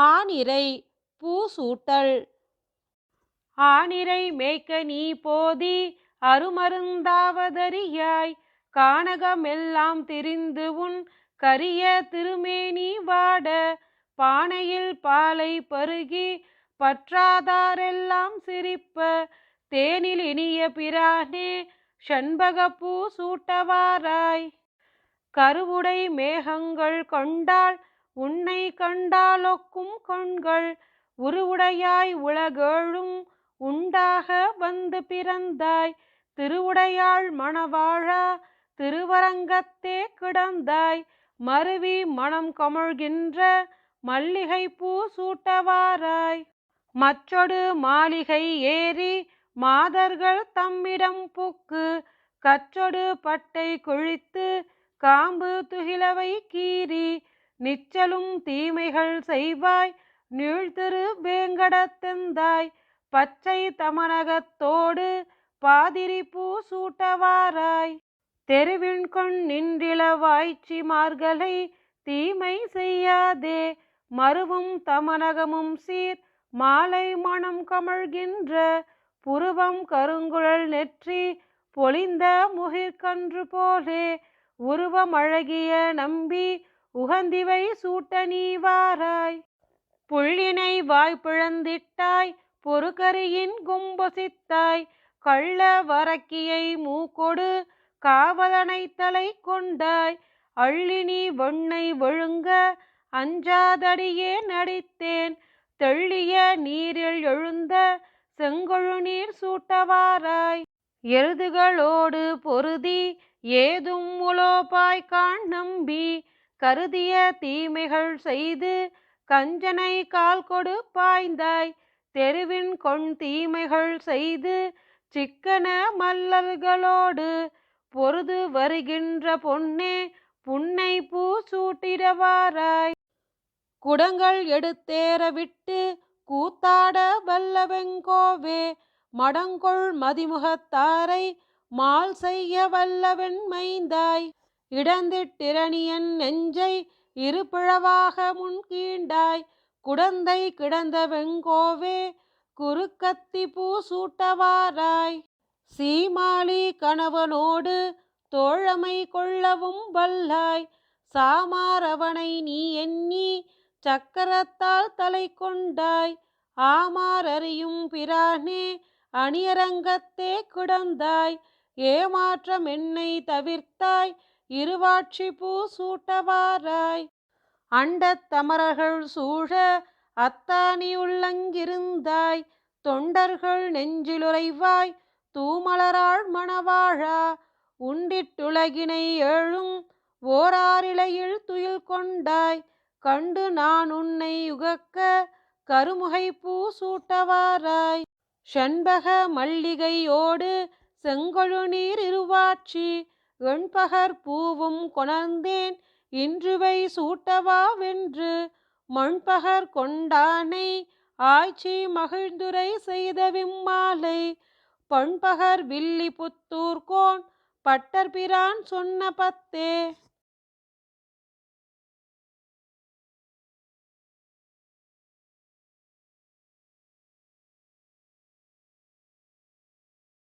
ஆனிரை பூசூட்டல். ஆனிரை மேய்க்க நீ போதி அருமருந்தாவதறியாய். கானகமெல்லாம் திரிந்து உன் கரிய திருமேனி வாட. பானையில் பாலை பருகி பற்றாதாரெல்லாம் சிரிப்ப. தேனில் இனிய பிரானே ஷண்பகப்பூ சூட்டவாராய். கருவுடை மேகங்கள் கொண்டாள் உன்னை கண்டாலொக்கும் கண்கள் உருவுடையாய் உலகேழும் உண்டாக வந்து பிறந்தாய். திருவுடையாள் மணவாழா திருவரங்கத்தே கிடந்தாய். மருவி மனம் கமழ்கின்ற மல்லிகை பூ சூட்டவாராய் மற்றொடு மாளிகை ஏறி மாதர்கள் தம்மிடம் புக்கு. கற்றொடு பட்டை கொழித்து காம்பு துகிலவை கீறி நிச்சலும் தீமைகள் செய்வாய் நீழ்திரு வேங்கடத்தெந்தாய். பச்சை தமனகத்தோடு பாதிரி பூ சூட்டவாராய். தெருவின்கொண் நின்றிளவாய்ச்சி மார்களை தீமை செய்யாதே. மருவும் தமனகமும் சீர் மாலை மணம் கமழ்கின்ற புருவம் கருங்குழல் நெற்றி பொலிந்த முகிற்கன்று போலே உருவமழகிய நம்பி உகந்திவை சூட்ட நீ வாராய். புள்ளினை வாய்ப்பிழந்திட்டாய் பொறுகரியின் கும்பொசித்தாய். கள்ள வரக்கியை மூக்கொடு காவலனை தலை கொண்டாய் அள்ளினி வெண்ணை ஒழுங்க அஞ்சாதடியே நடித்தேன். தெள்ளிய நீரில் எழுந்த செங்கொழு நீர் சூட்டவாராய் எருதுகளோடு பொருதி ஏதும் உலோபாய் காண் நம்பி. கருதிய தீமைகள் செய்து கஞ்சனை கால் கொடு பாய்ந்தாய். தெருவின் கொண் தீமைகள் செய்து சிக்கன மல்லல்களோடு பொருது வருகின்ற பொன்னே புன்னை பூ சூட்டிடவாராய் குடங்கள் எடுத்தேற விட்டு கூத்தாட வல்லவெங்கோவே மடங்கொள் மதிமுகத்தாரை மால் செய்ய வல்லவென் மைந்தாய். இடந்திட்டிரணியன் நெஞ்சை இருபிழவாக முன்கீண்டாய் குடந்தை கிடந்த வெங்கோவே குறுக்கத்தி பூ சூட்டவாராய் சீமாளி கணவனோடு தோழமை கொள்ளவும் வல்லாய் சாமாரவனை நீ எண்ணி சக்கரத்தால் தலை கொண்டாய். ஆமாரறியும் பிரானே அணியரங்கத்தே கிடந்தாய். ஏமாற்றம் என்னை தவிர்த்தாய் இருவாட்சி பூ சூட்டவாராய். அண்டத் தமரர்கள் சூழ அத்தானியுள்ளங்கிருந்தாய் தொண்டர்கள் நெஞ்சிலுரைவாய் தூமலராள் மணவாழா. உண்டிட்டுலகினை ஏழும் ஓராரிலையில் துயில் கொண்டாய் கண்டு நான் உன்னை உகக்க கருமுகை பூ சூட்டவாராய். செண்பக மல்லிகையோடு செங்கொழு நீர் இருவாட்சி. வெண்பகர் பூவும் கொணர்ந்தேன் இன்றுவை சூட்டவாவென்று மண்பகர் கொண்டானை ஆய்ச்சி மகிழ்ந்துரை செய்த விம்மாலை பண்பகர் வில்லி புத்தூர்கோன் பட்டர்பிரான் சொன்ன பத்தே.